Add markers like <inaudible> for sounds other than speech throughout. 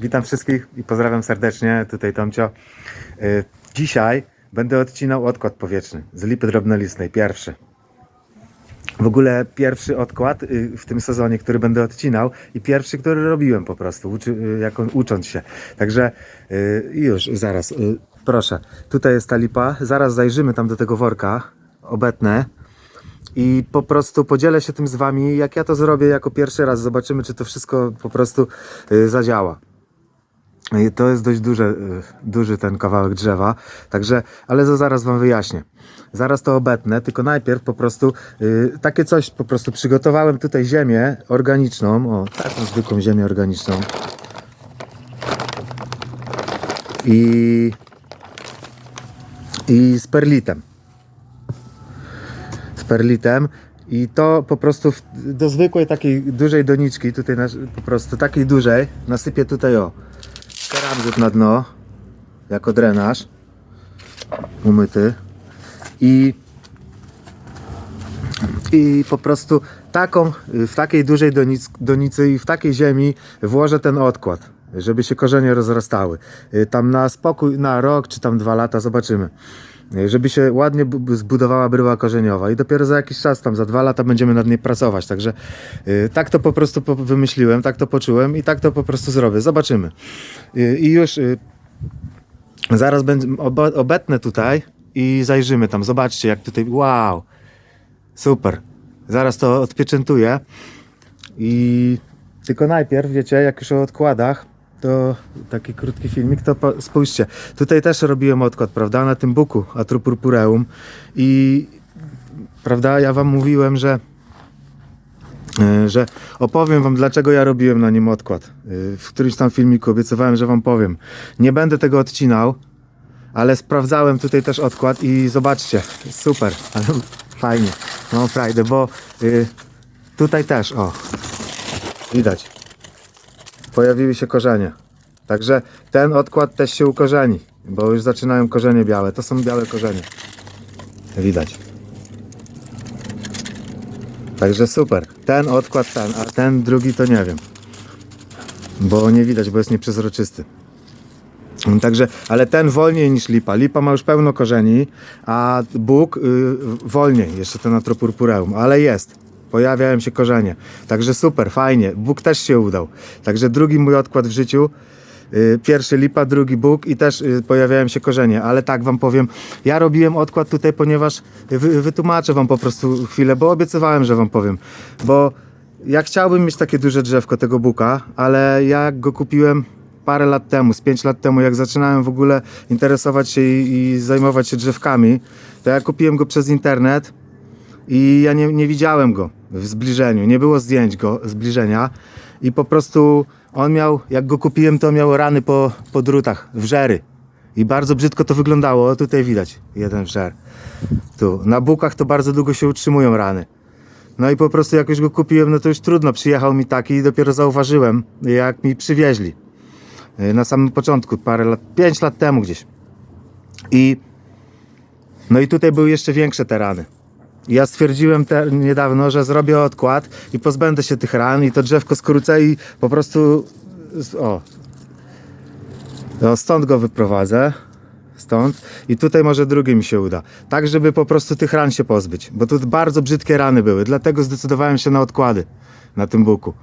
Witam wszystkich i pozdrawiam serdecznie. Tutaj Tomcio. Y, Dzisiaj będę odcinał odkład powietrzny z lipy drobnolistnej, pierwszy. W ogóle pierwszy odkład y, w tym sezonie, który będę odcinał i pierwszy, który robiłem po prostu, uczy, y, jako, ucząc się. Także już, zaraz, proszę. Tutaj jest ta lipa, zaraz zajrzymy tam do tego worka, obetnę i po prostu podzielę się tym z wami, jak ja to zrobię jako pierwszy raz. Zobaczymy, czy to wszystko po prostu zadziała. To jest dość duży, duży ten kawałek drzewa, także, ale to zaraz wam wyjaśnię. Zaraz to obetnę, tylko najpierw po prostu y, takie coś po prostu przygotowałem tutaj ziemię organiczną, o taką zwykłą ziemię organiczną. I, i z perlitem. Z perlitem. I to po prostu do zwykłej takiej dużej doniczki, tutaj na, po prostu takiej dużej, nasypię tutaj o karamzyt na dno, jako drenaż, umyty i i po prostu taką, w takiej dużej donic, donicy i w takiej ziemi włożę ten odkład, żeby się korzenie rozrastały. Y, Tam na spokój, na rok czy tam dwa lata zobaczymy. Y, Żeby się ładnie bu- bu- zbudowała bryła korzeniowa i dopiero za jakiś czas, tam za dwa lata będziemy nad niej pracować. Także y, tak to po prostu po- wymyśliłem, tak to poczułem i tak to po prostu zrobię. Zobaczymy. Y, I już zaraz będę obe- obetnę tutaj i zajrzymy tam. Zobaczcie jak tutaj, wow. Super. Zaraz to odpieczętuję. I tylko najpierw, wiecie, jak już o odkładach, to taki krótki filmik, to spójrzcie. Tutaj też robiłem odkład, prawda, na tym buku Atropurpureum. I prawda, ja wam mówiłem, że e, że opowiem wam dlaczego ja robiłem na nim odkład. E, W którymś tam filmiku obiecywałem, że wam powiem. Nie będę tego odcinał, ale sprawdzałem tutaj też odkład i zobaczcie, super, ale fajnie, mam frajdę, bo y, tutaj też, o, widać, pojawiły się korzenie. Także ten odkład też się ukorzeni, bo już zaczynają korzenie białe, to są białe korzenie, widać. Także super, ten odkład ten, a ten drugi to nie wiem, bo nie widać, bo jest nieprzezroczysty. Także, ale ten wolniej niż lipa. Lipa ma już pełno korzeni, a Bóg y, wolniej, jeszcze ten atropurpureum, ale jest. Pojawiają się korzenie. Także super, fajnie. Bóg też się udał. Także drugi mój odkład w życiu. y, Pierwszy lipa, drugi Bóg i też y, pojawiają się korzenie, ale tak wam powiem, ja robiłem odkład tutaj, ponieważ wy, wytłumaczę wam po prostu chwilę, bo obiecywałem, że wam powiem, bo ja chciałbym mieć takie duże drzewko tego buka, ale jak go kupiłem parę lat temu, z 5 lat temu, jak zaczynałem w ogóle interesować się i, i zajmować się drzewkami, to ja kupiłem go przez internet i ja nie, nie widziałem go w zbliżeniu, nie było zdjęć go zbliżenia i po prostu on miał, jak go kupiłem, to miał rany po, po drutach, wrzery. I bardzo brzydko to wyglądało. Tutaj widać jeden wrzer. Tu. Na bukach to bardzo długo się utrzymują rany. No i po prostu jak już go kupiłem, no to już trudno. Przyjechał mi taki i dopiero zauważyłem, jak mi przywieźli. Yy, Na samym początku, parę lat, 5 lat temu gdzieś. I no i tutaj były jeszcze większe te rany. Ja stwierdziłem te, niedawno, że zrobię odkład i pozbędę się tych ran i to drzewko skrócę i po prostu o, no, stąd go wyprowadzę. Stąd. I tutaj może drugi mi się uda. Tak, żeby po prostu tych ran się pozbyć. Bo tu bardzo brzydkie rany były. Dlatego zdecydowałem się na odkłady na tym buku.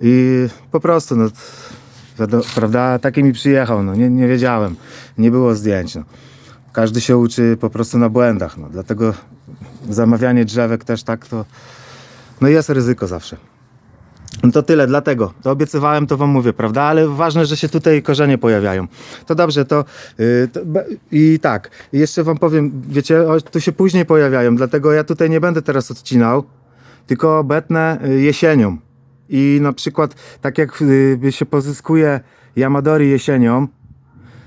I po prostu, no, prawda, taki mi przyjechał. No, nie, nie wiedziałem. Nie było zdjęć. No. Każdy się uczy po prostu na błędach. No. Dlatego zamawianie drzewek też tak to. No jest ryzyko zawsze. No to tyle, dlatego. To obiecywałem, to wam mówię, prawda? Ale ważne, że się tutaj korzenie pojawiają. To dobrze, to, yy, to i tak. Jeszcze wam powiem, wiecie, o, tu się później pojawiają, dlatego ja tutaj nie będę teraz odcinał, tylko obetnę y, jesienią. I na przykład, tak jak y, się pozyskuje Yamadori jesienią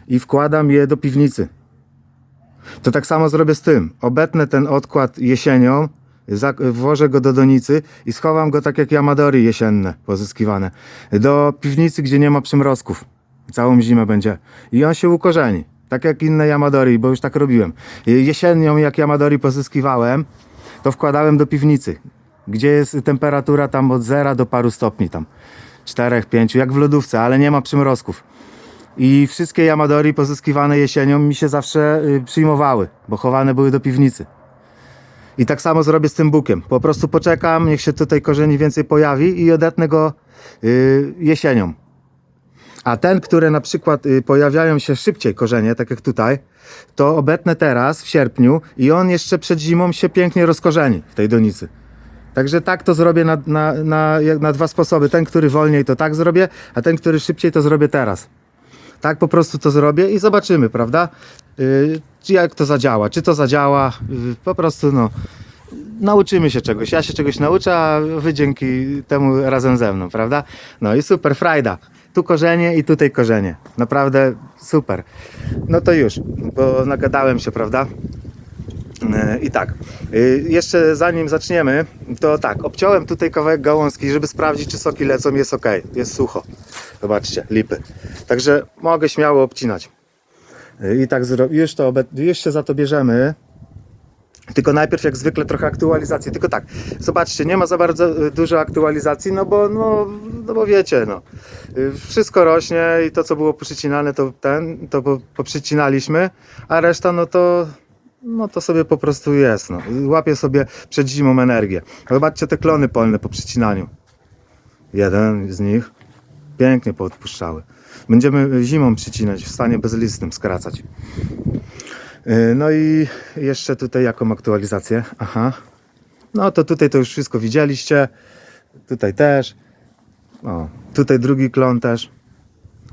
i wkładam je do piwnicy. To tak samo zrobię z tym. Obetnę ten odkład jesienią, włożę go do donicy i schowam go tak jak Yamadori jesienne pozyskiwane. Do piwnicy, gdzie nie ma przymrozków. Całą zimę będzie. I on się ukorzeni. Tak jak inne Yamadori, bo już tak robiłem. Jesienią, jak Yamadori pozyskiwałem, to wkładałem do piwnicy, gdzie jest temperatura tam od zera do paru stopni tam. czterech, pięciu, jak w lodówce, ale nie ma przymrozków. I wszystkie Yamadori pozyskiwane jesienią mi się zawsze y, przyjmowały, bo chowane były do piwnicy. I tak samo zrobię z tym bukiem. Po prostu poczekam, niech się tutaj korzeni więcej pojawi i odetnę go y, jesienią. A ten, które na przykład y, pojawiają się szybciej korzenie, tak jak tutaj, to obetnę teraz w sierpniu i on jeszcze przed zimą się pięknie rozkorzeni w tej donicy. Także tak to zrobię na, na, na, na dwa sposoby. Ten, który wolniej, to tak zrobię, a ten, który szybciej, to zrobię teraz. Tak po prostu to zrobię i zobaczymy, prawda? Yy, jak to zadziała, czy to zadziała, yy, po prostu no, nauczymy się czegoś. Ja się czegoś nauczę, a wy dzięki temu razem ze mną, prawda? No i super, frajda. Tu korzenie i tutaj korzenie. Naprawdę super. No to już, bo nagadałem się, prawda? E, I tak, y, jeszcze zanim zaczniemy, to tak, obciąłem tutaj kawałek gałązki, żeby sprawdzić, czy soki lecą, jest ok, jest sucho. Zobaczcie, lipy. Także mogę śmiało obcinać. Y, I tak, już, to, już się za to bierzemy. Tylko najpierw, jak zwykle, trochę aktualizacji. Tylko tak, zobaczcie, nie ma za bardzo dużo aktualizacji, no bo, no, no bo wiecie, no. Wszystko rośnie i to, co było poprzycinane, to ten, to po- poprzycinaliśmy, a reszta, no to, no to sobie po prostu jest. No. Łapie sobie przed zimą energię. Zobaczcie te klony polne po przycinaniu. Jeden z nich pięknie poodpuszczały. Będziemy zimą przycinać, w stanie bezlistnym skracać. Yy, No i jeszcze tutaj jaką aktualizację? Aha. No to tutaj to już wszystko widzieliście. Tutaj też. O, tutaj drugi klon też.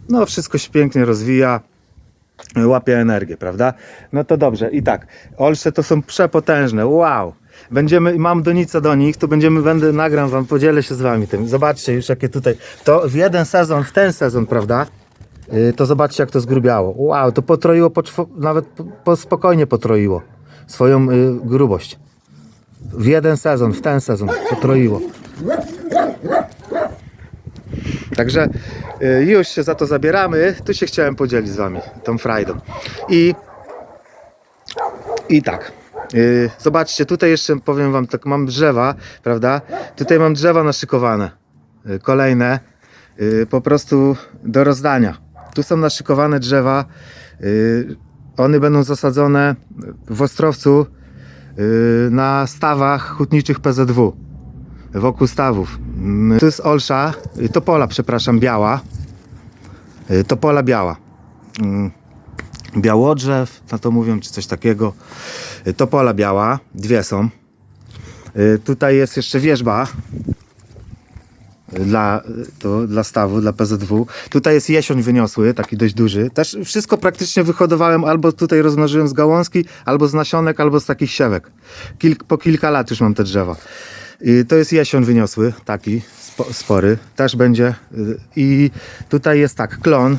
No wszystko się pięknie rozwija łapie energię, prawda? No to dobrze. I tak, olsze to są przepotężne. Wow! Będziemy, mam donicę do nich, to będziemy, będę, nagram wam, podzielę się z wami tym. Zobaczcie już jakie tutaj, to w jeden sezon, w ten sezon, prawda? Yy, To zobaczcie jak to zgrubiało. Wow, to potroiło, po, nawet po, po spokojnie potroiło swoją y, grubość. W jeden sezon, w ten sezon potroiło. Także już się za to zabieramy. Tu się chciałem podzielić z Wami tą frajdą. I, i tak. y, Zobaczcie, tutaj jeszcze powiem Wam, tak mam drzewa, prawda? Tutaj mam drzewa naszykowane. y, Kolejne, y, po prostu do rozdania. Tu są naszykowane drzewa. y, One będą zasadzone w Ostrowcu y, na stawach hutniczych PZW wokół stawów. Mm, Tu jest olsza, y, topola, przepraszam, biała. Y, Topola biała. Mm, Białodrzew, na to mówią, czy coś takiego. Y, Topola biała, dwie są. Y, Tutaj jest jeszcze wierzba dla, to, dla stawu, dla PZW. Tutaj jest jesioń wyniosły, taki dość duży. Też wszystko praktycznie wyhodowałem, albo tutaj rozmnożyłem z gałązki, albo z nasionek, albo z takich siewek. Kilk, po kilka lat już mam te drzewa. I to jest jesioń wyniosły, taki spo, spory, też będzie. y, I tutaj jest tak, klon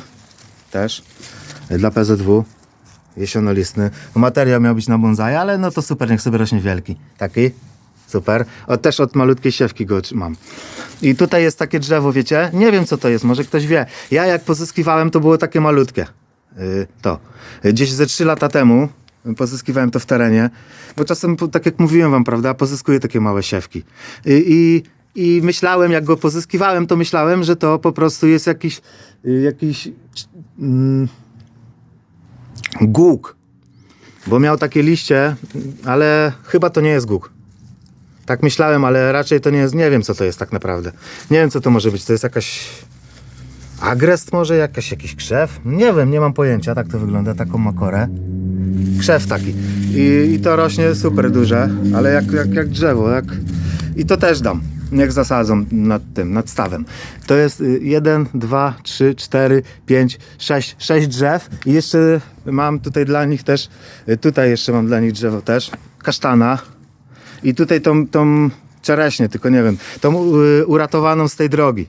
też y, dla PZW, jesionolistny. Materiał miał być na bonsai, ale no to super, niech sobie rośnie wielki. Taki, super. O, też od malutkiej siewki go mam. I tutaj jest takie drzewo, wiecie? Nie wiem co to jest, może ktoś wie. Ja jak pozyskiwałem, to było takie malutkie. Y, to. Gdzieś ze 3 lata temu pozyskiwałem to w terenie, bo czasem, tak jak mówiłem wam, prawda, pozyskuję takie małe siewki. I, i, i myślałem, jak go pozyskiwałem, to myślałem, że to po prostu jest jakiś, jakiś mm, guk, bo miał takie liście, ale chyba to nie jest guk. Tak myślałem, ale raczej to nie jest, nie wiem co to jest tak naprawdę. Nie wiem co to może być, to jest jakaś agrest może, jakaś, jakiś krzew? Nie wiem, nie mam pojęcia, tak to wygląda, taką makorę. Krzew taki. I, i to rośnie super duże, ale jak, jak, jak drzewo, jak... I to też dam. Niech zasadzą nad tym, nad stawem. To jest y, jeden, dwa, trzy, cztery, pięć, sześć, sześć drzew i jeszcze mam tutaj dla nich też, y, tutaj jeszcze mam dla nich drzewo też, kasztana i tutaj tą, tą czereśnię, tylko nie wiem, tą y, uratowaną z tej drogi.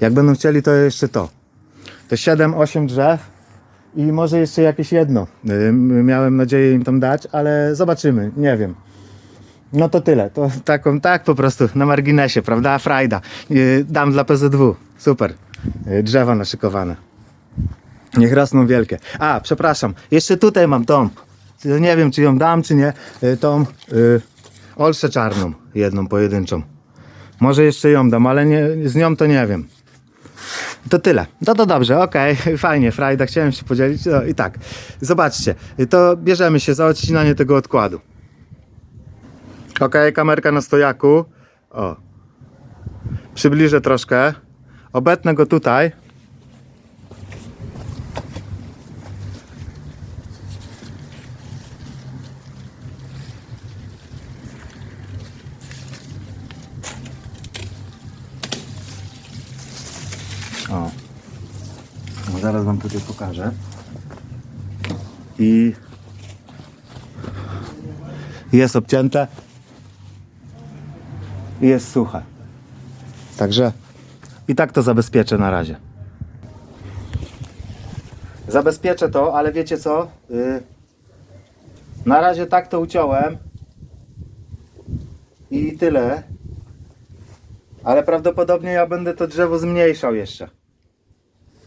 Jak będą chcieli, to jeszcze to. To 7-8 drzew i może jeszcze jakieś jedno. Miałem nadzieję im tam dać, ale zobaczymy, nie wiem. No to tyle. To taką, tak po prostu na marginesie, prawda? Frajda. Y, Dam dla PZW. Super. Y, Drzewa naszykowane. Niech rosną wielkie. A, przepraszam. Jeszcze tutaj mam tą. Nie wiem, czy ją dam, czy nie. Y, Tą y, olszę czarną. Jedną pojedynczą. Może jeszcze ją dam, ale nie, z nią to nie wiem. To tyle. No to dobrze, okej, <laughs> fajnie, frajda, chciałem się podzielić. No i tak, zobaczcie, to bierzemy się za odcinanie tego odkładu. Okej, kamerka na stojaku. O. Przybliżę troszkę. Obetnę go tutaj. Zaraz wam tutaj pokażę. I jest obcięte i jest suche. Także i tak to zabezpieczę na razie. Zabezpieczę to, ale wiecie co? Yy, na razie tak to uciąłem i tyle. Ale prawdopodobnie ja będę to drzewo zmniejszał jeszcze.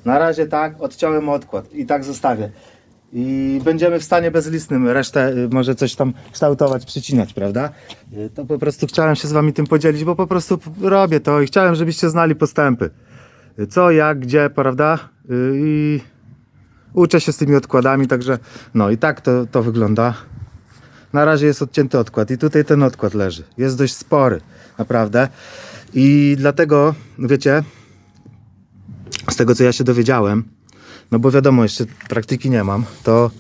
Na razie tak, odciąłem odkład i tak zostawię. I będziemy w stanie bezlistnym resztę y, może coś tam kształtować, przycinać, prawda? Y, To po prostu chciałem się z wami tym podzielić, bo po prostu robię to i chciałem, żebyście znali postępy. Y, Co, jak, gdzie, prawda? I uczę się z tymi odkładami, także no i tak to, to wygląda. Na razie jest odcięty odkład i tutaj ten odkład leży. Jest dość spory, naprawdę. I dlatego, wiecie, z tego co ja się dowiedziałem, no bo wiadomo, jeszcze praktyki nie mam, to,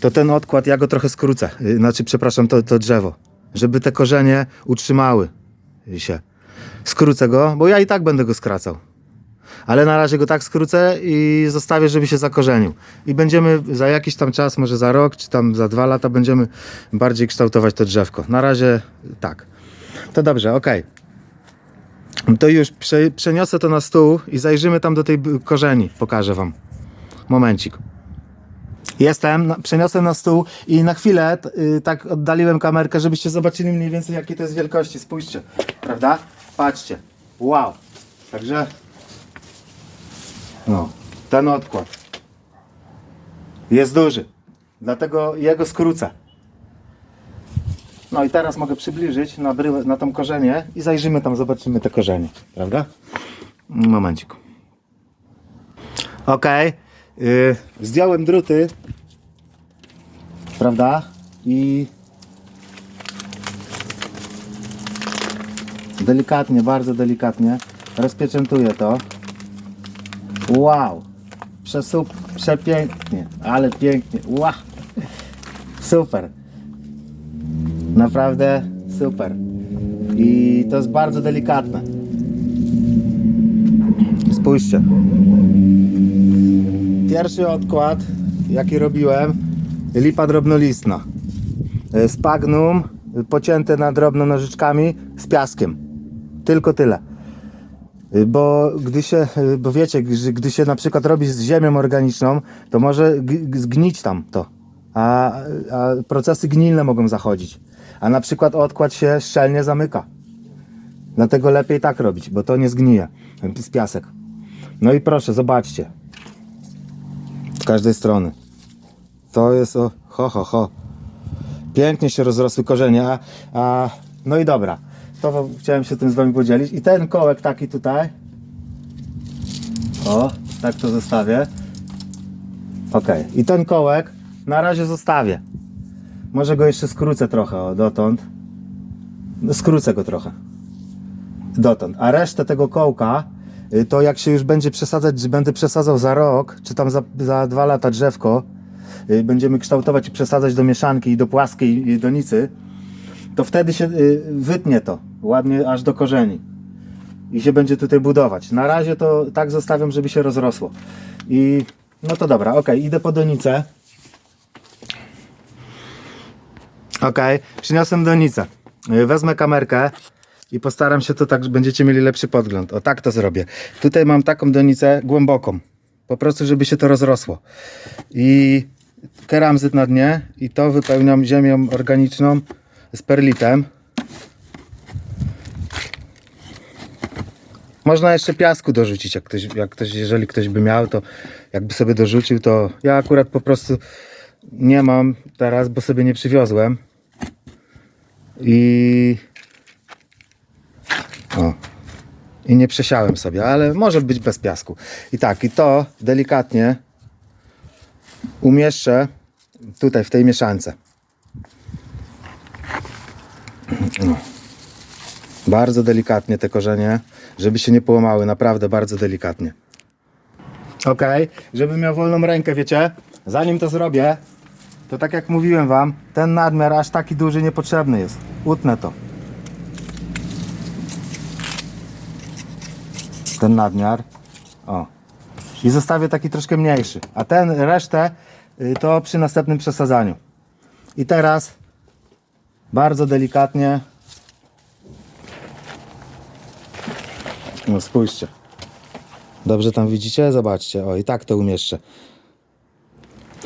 to ten odkład ja go trochę skrócę. Yy, Znaczy, przepraszam, to, to drzewo, żeby te korzenie utrzymały się. Skrócę go, bo ja i tak będę go skracał. Ale na razie go tak skrócę i zostawię, żeby się zakorzenił. I będziemy za jakiś tam czas, może za rok, czy tam za dwa lata, będziemy bardziej kształtować to drzewko. Na razie tak. To dobrze, okej. To już prze, przeniosę to na stół i zajrzymy tam do tej korzeni. Pokażę wam. Momencik. Jestem, przeniosłem na stół i na chwilę y, tak oddaliłem kamerkę, żebyście zobaczyli mniej więcej jakie to jest wielkości. Spójrzcie, prawda? Patrzcie. Wow. Także no, ten odkład jest duży. Dlatego jego skrócę. No i teraz mogę przybliżyć na, bryłę, na tą korzenie i zajrzymy tam, zobaczymy te korzenie, prawda? Momencik. Ok. Yy, zdjąłem druty, prawda? I delikatnie, bardzo delikatnie rozpieczętuję to. Wow! Przesup, przepięknie, ale pięknie. Wow! Super. Naprawdę super. I to jest bardzo delikatne. Spójrzcie. Pierwszy odkład, jaki robiłem, lipa drobnolistna. E, Spagnum e, pocięte na drobno nożyczkami z piaskiem. Tylko tyle. Y, Bo gdy się, y, bo wiecie, gdy się na przykład robi z ziemią organiczną, to może zgnić tam to. A, a procesy gnilne mogą zachodzić. A na przykład odkład się szczelnie zamyka. Dlatego lepiej tak robić, bo to nie zgnije z piasek. No i proszę, zobaczcie. Z każdej strony. To jest o ho ho ho. Pięknie się rozrosły korzenie, a, a no i dobra. To chciałem się tym z wami podzielić. I ten kołek taki tutaj. O, tak to zostawię. Ok. I ten kołek na razie zostawię. Może go jeszcze skrócę trochę o, dotąd. No, skrócę go trochę. Dotąd. A resztę tego kołka, y, to jak się już będzie przesadzać, będę przesadzał za rok, czy tam za, za dwa lata drzewko, y, będziemy kształtować i przesadzać do mieszanki i do płaskiej donicy, to wtedy się y, wytnie to ładnie aż do korzeni i się będzie tutaj budować. Na razie to tak zostawiam, żeby się rozrosło. I no to dobra, ok, idę po donicę. Ok, przyniosłem donicę. Y, Wezmę kamerkę i postaram się to tak, że będziecie mieli lepszy podgląd. O tak to zrobię. Tutaj mam taką donicę głęboką. Po prostu, żeby się to rozrosło. I keramzyt na dnie i to wypełniam ziemią organiczną z perlitem. Można jeszcze piasku dorzucić, jak ktoś, jak ktoś, jeżeli ktoś by miał, to jakby sobie dorzucił, to ja akurat po prostu nie mam teraz, bo sobie nie przywiozłem. I O. I nie przesiałem sobie, ale może być bez piasku. I tak, i to delikatnie umieszczę tutaj w tej mieszance. Bardzo delikatnie te korzenie, żeby się nie połamały, naprawdę bardzo delikatnie. Ok, żeby miał wolną rękę, wiecie, zanim to zrobię, to tak jak mówiłem wam, ten nadmiar aż taki duży niepotrzebny jest. Utnę to. Ten nadmiar. O. I zostawię taki troszkę mniejszy. A ten resztę y, to przy następnym przesadzaniu. I teraz bardzo delikatnie. No spójrzcie. Dobrze tam widzicie? Zobaczcie. O i tak to umieszczę.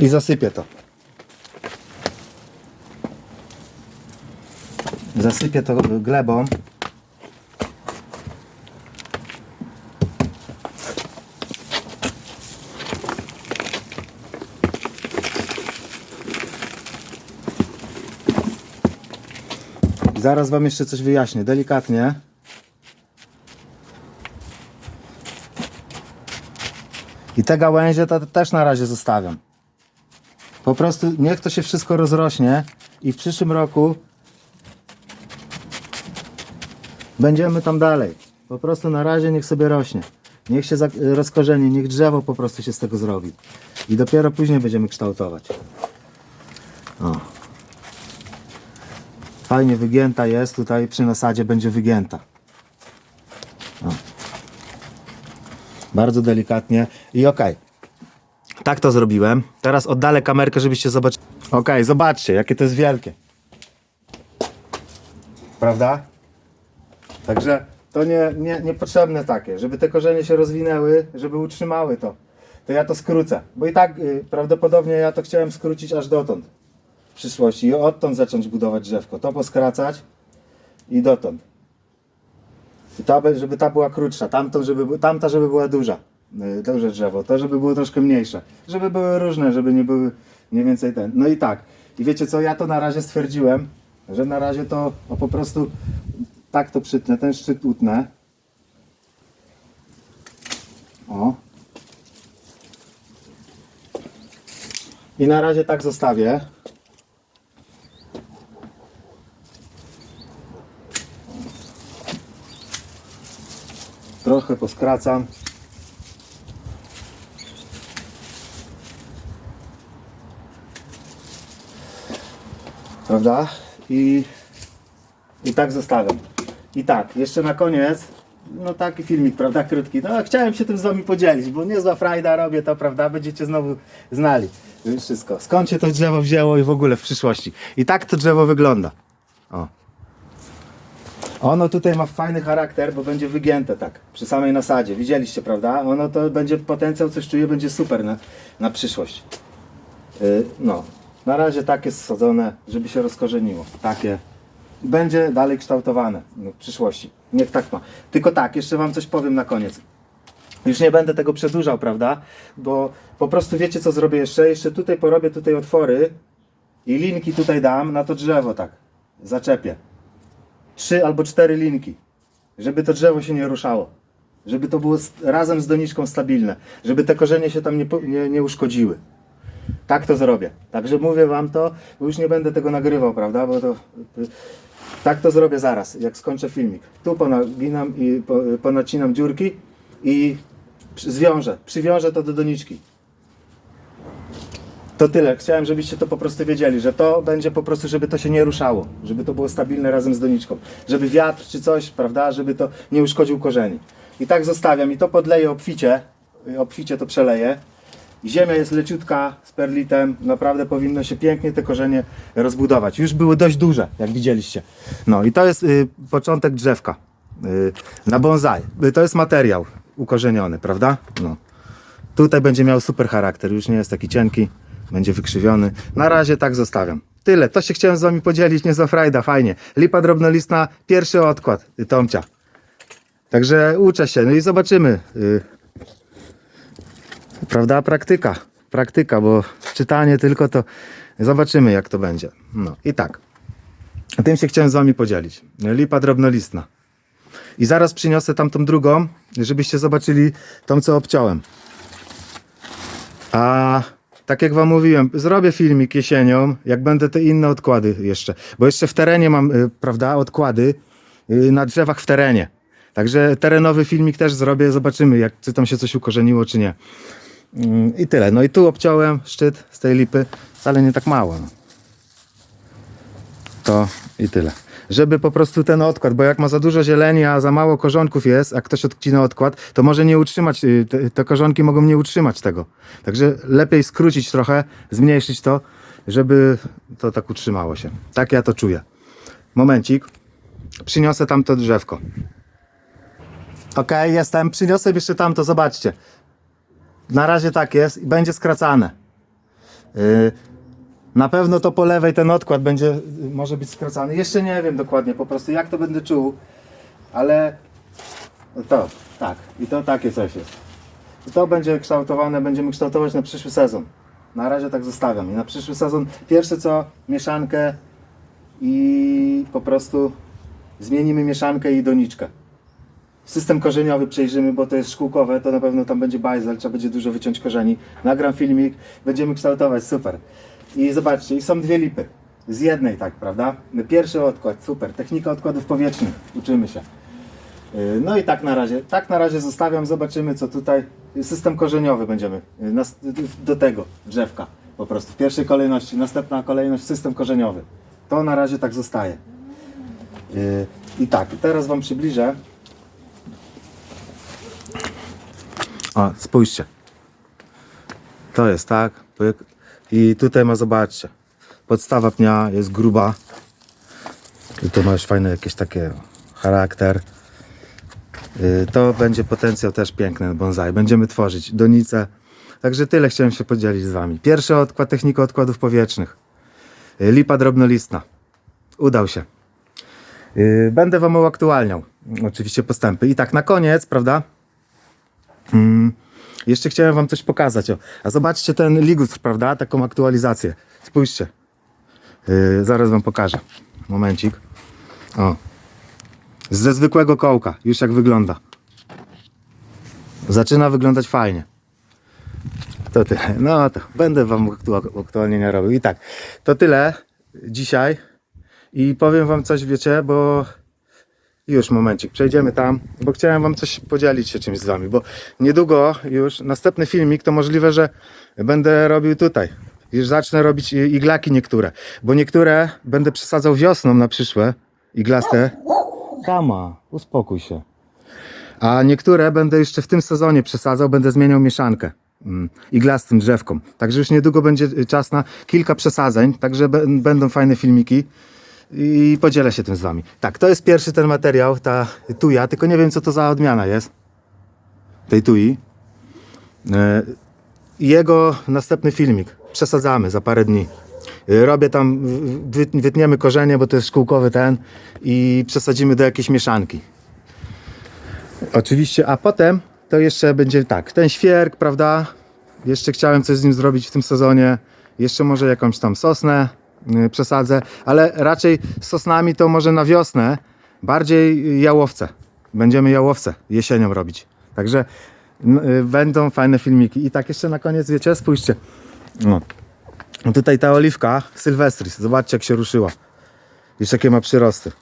I zasypię to. Zasypię to glebą. Zaraz wam jeszcze coś wyjaśnię, delikatnie. I te gałęzie to też na razie zostawiam. Po prostu niech to się wszystko rozrośnie i w przyszłym roku będziemy tam dalej. Po prostu na razie niech sobie rośnie. Niech się rozkorzeni, niech drzewo po prostu się z tego zrobi. I dopiero później będziemy kształtować. O. Fajnie wygięta jest, tutaj przy nasadzie będzie wygięta. O. Bardzo delikatnie i okej. Tak to zrobiłem. Teraz oddalę kamerkę, żebyście zobaczyli. Okej, zobaczcie, jakie to jest wielkie. Prawda? Także to nie, nie, niepotrzebne takie, żeby te korzenie się rozwinęły, żeby utrzymały to. To ja to skrócę. Bo i tak y, prawdopodobnie ja to chciałem skrócić aż dotąd w przyszłości i odtąd zacząć budować drzewko. To poskracać i dotąd. I ta, żeby ta była krótsza, tamtą, żeby, tamta, żeby była duża. y, Duże drzewo, to żeby było troszkę mniejsze. Żeby były różne, żeby nie były mniej więcej ten. No i tak. I wiecie co, ja to na razie stwierdziłem, że na razie to po prostu tak to przytnę, ten szczyt utnę. O. I na razie tak zostawię. Trochę poskracam. Prawda? I, I tak zostawiam. I tak, jeszcze na koniec, no taki filmik, prawda, krótki. No chciałem się tym z wami podzielić, bo niezła frajda robię to, prawda, będziecie znowu znali wszystko. Skąd się to drzewo wzięło i w ogóle w przyszłości. I tak to drzewo wygląda. O. Ono tutaj ma fajny charakter, bo będzie wygięte tak, przy samej nasadzie. Widzieliście, prawda? Ono to będzie potencjał, coś czuje, będzie super na, na przyszłość. Yy, no, na razie tak jest sadzone, żeby się rozkorzeniło. Takie. Będzie dalej kształtowane w przyszłości. Niech tak ma. Tylko tak, jeszcze Wam coś powiem na koniec. Już nie będę tego przedłużał, prawda? Bo po prostu wiecie co zrobię jeszcze? Jeszcze tutaj porobię tutaj otwory i linki tutaj dam na to drzewo tak. Zaczepię. Trzy albo cztery linki. Żeby to drzewo się nie ruszało. Żeby to było razem z doniczką stabilne. Żeby te korzenie się tam nie, nie, nie uszkodziły. Tak to zrobię. Także mówię wam to, już nie będę tego nagrywał, prawda? Bo to. Tak to zrobię zaraz, jak skończę filmik. Tu ponaginam i po, ponacinam dziurki i zwiążę, przywiążę to do doniczki. To tyle. Chciałem, żebyście to po prostu wiedzieli, że to będzie po prostu, żeby to się nie ruszało, żeby to było stabilne razem z doniczką, żeby wiatr czy coś, prawda, żeby to nie uszkodził korzeni. I tak zostawiam i to podleję obficie, obficie to przeleję. Ziemia jest leciutka z perlitem, naprawdę powinno się pięknie te korzenie rozbudować. Już były dość duże, jak widzieliście. No i to jest y, początek drzewka y, na bonsai. Y, to jest materiał ukorzeniony, prawda? No. Tutaj będzie miał super charakter, już nie jest taki cienki, będzie wykrzywiony. Na razie tak zostawiam. Tyle, to się chciałem z wami podzielić, niezła frajda, fajnie. Lipa drobnolistna, pierwszy odkład y, Tomcia. Także uczę się, no i zobaczymy. y, Prawda? Praktyka, praktyka, bo czytanie tylko to zobaczymy jak to będzie. No i tak. Tym się chciałem z wami podzielić. Lipa drobnolistna. I zaraz przyniosę tamtą drugą, żebyście zobaczyli tą, co obciąłem. A tak jak wam mówiłem, zrobię filmik jesienią, jak będę te inne odkłady jeszcze. Bo jeszcze w terenie mam, y, prawda, odkłady y, na drzewach w terenie. Także terenowy filmik też zrobię, zobaczymy, jak, czy tam się coś ukorzeniło, czy nie. Mm, I tyle. No i tu obciąłem szczyt z tej lipy, wcale nie tak mało. No. To i tyle. Żeby po prostu ten odkład, bo jak ma za dużo zieleni, a za mało korzonków jest, a ktoś odcina odkład, to może nie utrzymać, y, te, te korzonki mogą nie utrzymać tego. Także lepiej skrócić trochę, zmniejszyć to, żeby to tak utrzymało się. Tak ja to czuję. Momencik. Przyniosę tamto drzewko. Okej, jestem. Przyniosę jeszcze tamto, zobaczcie. Na razie tak jest i będzie skracane. Yy, na pewno to po lewej ten odkład będzie, y, może być skracany. Jeszcze nie wiem dokładnie po prostu jak to będę czuł, ale to, tak. I to takie coś jest. I to będzie kształtowane, będziemy kształtować na przyszły sezon. Na razie tak zostawiam. I na przyszły sezon pierwsze co, mieszankę i po prostu zmienimy mieszankę i doniczkę. System korzeniowy przejrzymy, bo to jest szkółkowe, to na pewno tam będzie bajzel, trzeba będzie dużo wyciąć korzeni. Nagram filmik, będziemy kształtować, super. I zobaczcie, i są dwie lipy. Z jednej tak, prawda? Pierwszy odkład, super. Technika odkładów powietrznych, uczymy się. Yy, No i tak na razie, tak na razie zostawiam, zobaczymy co tutaj. System korzeniowy będziemy, yy, nas- do tego drzewka po prostu. W pierwszej kolejności, następna kolejność system korzeniowy. To na razie tak zostaje. I tak, teraz Wam przybliżę. O, spójrzcie. To jest tak. I tutaj ma, zobaczcie. Podstawa pnia jest gruba. I tu masz fajny jakiś taki charakter. Y, To będzie potencjał też piękny bonsai. Będziemy tworzyć donice. Także tyle chciałem się podzielić z Wami. Pierwszy odkład technika odkładów powietrznych. Y, Lipa drobnolistna. Udał się. Y, Będę Wam uaktualniał oczywiście postępy. I tak na koniec, prawda? Mm, jeszcze chciałem Wam coś pokazać. O. A zobaczcie ten ligus, prawda? Taką aktualizację. Spójrzcie. Yy, zaraz Wam pokażę. Momencik. O. Ze zwykłego kołka. Już jak wygląda. Zaczyna wyglądać fajnie. To tyle. No to będę Wam aktu- aktualnienia robił. I tak, to tyle dzisiaj. I powiem Wam coś, wiecie, bo już momencik, przejdziemy tam, bo chciałem wam coś podzielić się czymś z wami, bo niedługo już następny filmik to możliwe, że będę robił tutaj. Już zacznę robić iglaki niektóre, bo niektóre będę przesadzał wiosną na przyszłe iglaste. Kama, uspokój się. A niektóre będę jeszcze w tym sezonie przesadzał, będę zmieniał mieszankę mm, iglastym drzewkom. Także już niedługo będzie czas na kilka przesadzeń, także będą fajne filmiki i podzielę się tym z wami. Tak, to jest pierwszy ten materiał, ta tuja, tylko nie wiem co to za odmiana jest tej tui. E, Jego następny filmik przesadzamy za parę dni. E, Robię tam, wy- wytniemy korzenie, bo to jest szkółkowy ten i przesadzimy do jakiejś mieszanki. Oczywiście, a potem to jeszcze będzie tak, ten świerk, prawda? Jeszcze chciałem coś z nim zrobić w tym sezonie. Jeszcze może jakąś tam sosnę przesadzę, ale raczej z sosnami to może na wiosnę. Bardziej jałowce. Będziemy jałowce jesienią robić. Także y, będą fajne filmiki. I tak jeszcze na koniec, wiecie, spójrzcie. No. Tutaj ta oliwka Sylwestris, zobaczcie jak się ruszyła. Już jakie ma przyrosty.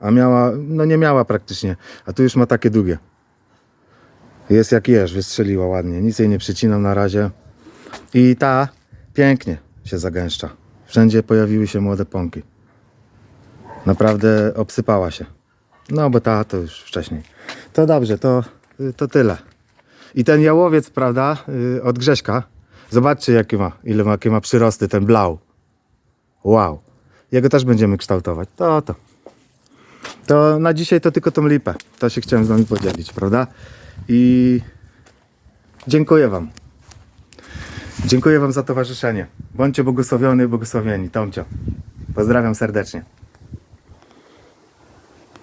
A miała, no nie miała praktycznie, a tu już ma takie długie. Jest jak jeż, wystrzeliła ładnie. Nic jej nie przycinam na razie. I ta pięknie się zagęszcza. Wszędzie pojawiły się młode pąki. Naprawdę obsypała się. No bo ta to już wcześniej. To dobrze, to, to tyle. I ten jałowiec, prawda, y, od Grześka. Zobaczcie jakie ma, ile ma, jakie ma przyrosty ten blau. Wow. Jego też będziemy kształtować. To to. To na dzisiaj to tylko tą lipę. To się chciałem z wami podzielić, prawda? I dziękuję wam. Dziękuję wam za towarzyszenie. Bądźcie błogosławiony błogosławieni. Tomcio. Pozdrawiam serdecznie.